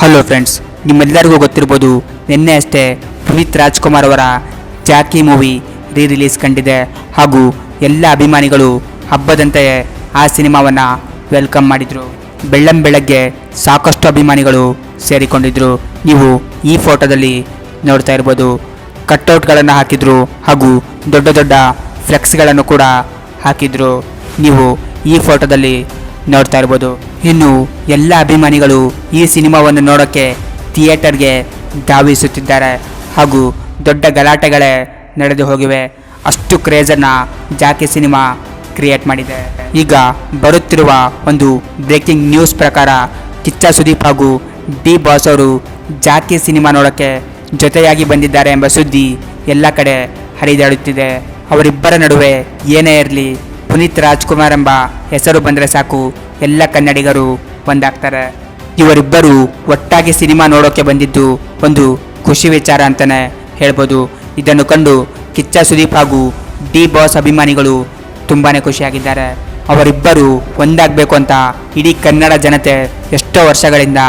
Hello friends ನಿಮ್ಮೆಲ್ಲರಿಗೂ ಗೊತ್ತಿರ್ಬೋದು, ನಿನ್ನೆ ಅಷ್ಟೇ ಪುನೀತ್ ರಾಜ್ಕುಮಾರ್ ಅವರ ಜಾಕಿ ಮೂವಿ ರೀ ರಿಲೀಸ್ ಕಂಡಿದೆ. ಹಾಗೂ ಎಲ್ಲ ಅಭಿಮಾನಿಗಳು ಹಬ್ಬದಂತೆಯೇ ಆ ಸಿನಿಮಾವನ್ನು ವೆಲ್ಕಮ್ ಮಾಡಿದರು. ಬೆಳ್ಳಂ ಬೆಳಗ್ಗೆ ಸಾಕಷ್ಟು ಅಭಿಮಾನಿಗಳು ಸೇರಿಕೊಂಡಿದ್ರು. ನೀವು ಈ ಫೋಟೋದಲ್ಲಿ ನೋಡ್ತಾ ಇರ್ಬೋದು ಕಟ್ಔಟ್ಗಳನ್ನು ಹಾಕಿದ್ರು ಹಾಗೂ ದೊಡ್ಡ ದೊಡ್ಡ ಫ್ಲೆಕ್ಸ್ಗಳನ್ನು ಕೂಡ ಹಾಕಿದ್ರು. ನೀವು ಈ ಫೋಟೋದಲ್ಲಿ ನೋಡ್ತಾ ಇರ್ಬೋದು. ಇನ್ನು ಎಲ್ಲ ಅಭಿಮಾನಿಗಳು ಈ ಸಿನಿಮಾವನ್ನು ನೋಡೋಕ್ಕೆ ಥಿಯೇಟರ್ಗೆ ಧಾವಿಸುತ್ತಿದ್ದಾರೆ. ಹಾಗೂ ದೊಡ್ಡ ಗಲಾಟೆಗಳೇ ನಡೆದು ಹೋಗಿವೆ. ಅಷ್ಟು ಕ್ರೇಜನ್ನು ಜಾಕಿ ಸಿನಿಮಾ ಕ್ರಿಯೇಟ್ ಮಾಡಿದೆ. ಈಗ ಬರುತ್ತಿರುವ ಒಂದು ಬ್ರೇಕಿಂಗ್ ನ್ಯೂಸ್ ಪ್ರಕಾರ ಕಿಚ್ಚ ಸುದೀಪ್ ಹಾಗೂ ಡಿ ಬಾಸ್ ಅವರು ಜಾಕಿ ಸಿನಿಮಾ ನೋಡೋಕ್ಕೆ ಜೊತೆಯಾಗಿ ಬಂದಿದ್ದಾರೆ ಎಂಬ ಸುದ್ದಿ ಎಲ್ಲ ಕಡೆ ಹರಿದಾಡುತ್ತಿದೆ. ಅವರಿಬ್ಬರ ನಡುವೆ ಏನೇ ಇರಲಿ ಪುನೀತ್ ರಾಜ್ಕುಮಾರ್ ಎಂಬ ಹೆಸರು ಬಂದರೆ ಸಾಕು, ಎಲ್ಲ ಕನ್ನಡಿಗರು ಒಂದಾಗ್ತಾರೆ. ಇವರಿಬ್ಬರು ಒಟ್ಟಾಗಿ ಸಿನಿಮಾ ನೋಡೋಕೆ ಬಂದಿದ್ದು ಒಂದು ಖುಷಿ ವಿಚಾರ ಅಂತಲೇ ಹೇಳ್ಬೋದು. ಇದನ್ನು ಕಂಡು ಕಿಚ್ಚ ಸುದೀಪ್ ಹಾಗೂ ಡಿ ಬಾಸ್ ಅಭಿಮಾನಿಗಳು ತುಂಬಾ ಖುಷಿಯಾಗಿದ್ದಾರೆ. ಅವರಿಬ್ಬರು ಒಂದಾಗಬೇಕು ಅಂತ ಇಡೀ ಕನ್ನಡ ಜನತೆ ಎಷ್ಟೋ ವರ್ಷಗಳಿಂದ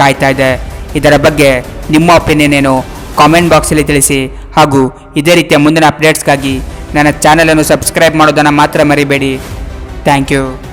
ಕಾಯ್ತಾ ಇದೆ. ಇದರ ಬಗ್ಗೆ ನಿಮ್ಮ ಒಪಿನಿಯನ್ ಏನು? ಕಾಮೆಂಟ್ ಬಾಕ್ಸಲ್ಲಿ ತಿಳಿಸಿ ಹಾಗೂ ಇದೇ ರೀತಿಯ ಮುಂದಿನ ಅಪ್ಡೇಟ್ಸ್ಗಾಗಿ ನನ್ನ ಚಾನಲನ್ನು ಸಬ್ಸ್ಕ್ರೈಬ್ ಮಾಡೋದನ್ನು ಮಾತ್ರ ಮರಿಬೇಡಿ. Thank you.